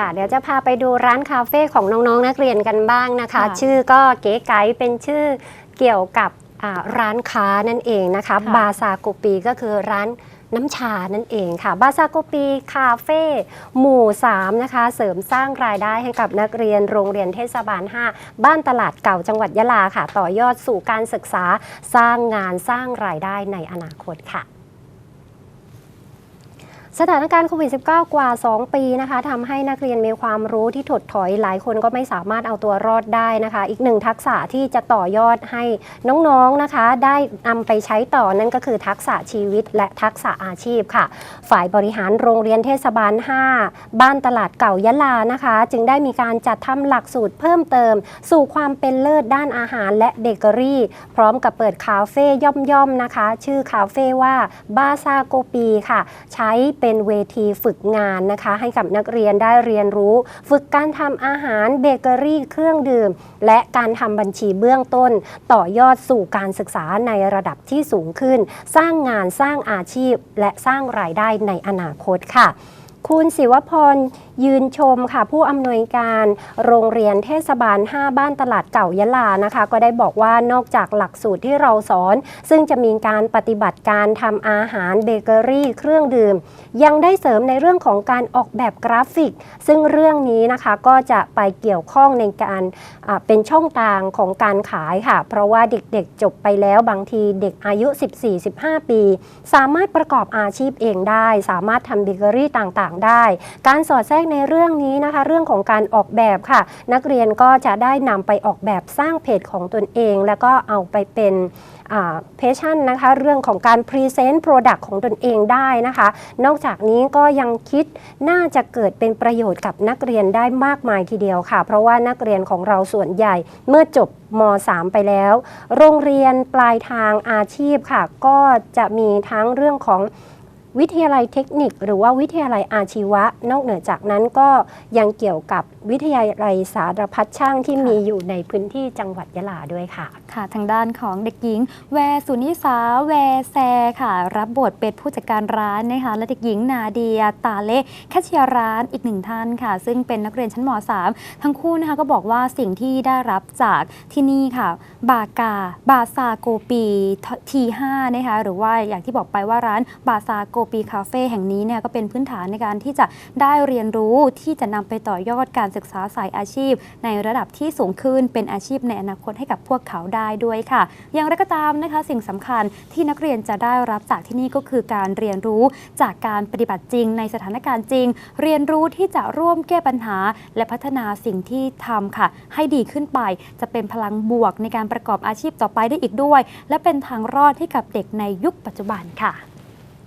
ค่ะ เดี๋ยวจะพาไปดูร้านคาเฟ่ของน้องๆนักเรียนกันบ้างนะคะ ค่ะชื่อก็เก๋ไก๋เป็นชื่อเกี่ยวกับอ่าร้านค้านั่นเองนะคะ ค่ะ บาซาโกปีก็คือร้านน้ำชานั่นเองค่ะ บาซาโกปีคาเฟ่หมู่ 3 นะคะ เสริมสร้างรายได้ให้กับนักเรียนโรงเรียนเทศบาล 5 บ้านตลาดเก่าจังหวัดยะลาค่ะ ต่อยอดสู่การศึกษาสร้างงานสร้างรายได้ในอนาคตค่ะ สถานการณ์โควิด -19 กว่า 2 ปีนะคะทำให้นักเรียนมีความรู้ที่ถดถอยหลายคนก็ไม่สามารถเอาตัวรอดได้นะคะ อีกหนึ่งทักษะที่จะต่อยอดให้น้องๆนะคะ ได้นำไปใช้ต่อนั่นก็คือทักษะชีวิตและทักษะอาชีพค่ะ ฝ่ายบริหารโรงเรียนเทศบาล 5 บ้านตลาดเก่ายะลานะคะ จึงได้มีการจัดทำหลักสูตรเพิ่มเติม สู่ความเป็นเลิศด้านอาหารและเบเกอรี่ พร้อมกับเปิดคาเฟ่ย่อมๆนะคะ ชื่อคาเฟ่ว่าบาซาโกปีค่ะ ใช้เป็นเวทีฝึกงานนะคะ ให้กับนักเรียนได้เรียนรู้ ฝึกการทำอาหารเบเกอรี่เครื่องดื่ม และการทำบัญชีเบื้องต้น ต่อยอดสู่การศึกษาในระดับที่สูงขึ้น สร้างงานสร้างอาชีพ และสร้างรายได้ในอนาคตค่ะ คุณศิวพรยืนชมค่ะ ผู้อำนวยการโรงเรียนเทศบาล 5 บ้านตลาดเก่ายะลานะคะ ก็ได้บอกว่านอกจากหลักสูตรที่เราสอน ซึ่งจะมีการปฏิบัติการทำอาหารเบเกอรี่ เครื่องดื่ม ยังได้เสริมในเรื่องของการออกแบบกราฟิก ซึ่งเรื่องนี้นะคะก็จะไปเกี่ยวข้องในการเป็นช่องทางของการขายค่ะ เพราะว่าเด็กๆจบไปแล้วบางทีเด็กอายุ 14-15 ปี สามารถประกอบอาชีพเองได้ สามารถทำเบเกอรี่ต่างๆได้ การสอดแทรกในเรื่องนี้นะคะ เรื่องของการออกแบบค่ะ นักเรียนก็จะได้นำไปออกแบบสร้างเพจของตนเอง แล้วก็เอาไปเป็นเพชั่นนะคะ เรื่องของการพรีเซนต์โปรดักต์ของตนเองได้นะคะ นอกจากนี้ก็ยังคิดน่าจะเกิดเป็นประโยชน์กับนักเรียนได้มากมายทีเดียวค่ะ เพราะว่านักเรียนของเราส่วนใหญ่เมื่อจบม .3 ไปแล้ว โรงเรียนปลายทางอาชีพค่ะ ก็จะมีทั้งเรื่องของ วิทยาลัยเทคนิค หรือว่าวิทยาลัยอาชีวะ นอกเหนือจากนั้นก็ยังเกี่ยวกับวิทยาลัยสารพัดช่างที่ค่ะมีอยู่ในพื้นที่จังหวัดยะลาด้วยค่ะ ค่ะ ทางด้านของเด็กหญิง แวสุนิสาแวแซค่ะ รับบทเป็นผู้จัดการร้านนะคะและเด็กหญิงนาเดียตาเล่แคชเชียร์ร้านอีกหนึ่งท่านค่ะ ซึ่งเป็นนักเรียนชั้นม .3 ทั้งคู่นะคะก็บอกว่าสิ่งที่ได้รับจากที่นี่ค่ะ บากาบาซาโกปีทีห้านะคะหรือว่าอย่างที่บอกไปว่าร้านบาซาโกปีคาเฟ่แห่งนี้เนี่ยก็เป็นพื้นฐานในการที่จะได้เรียนรู้ที่จะนำไปต่อยอดการศึกษาสายอาชีพ ในระดับที่สูงขึ้นเป็นอาชีพในอนาคตให้กับพวกเขาได้ด้วยค่ะ อย่างไรก็ตามนะคะ สิ่งสำคัญที่นักเรียนจะได้รับจากที่นี่ก็คือการเรียนรู้จากการปฏิบัติจริงในสถานการณ์จริง เรียนรู้ที่จะร่วมแก้ปัญหา และพัฒนาสิ่งที่ทำค่ะ ให้ดีขึ้นไปจะเป็นพลังบวกในการประกอบอาชีพต่อไปได้อีกด้วย และเป็นทางรอดให้กับเด็กในยุคปัจจุบันค่ะ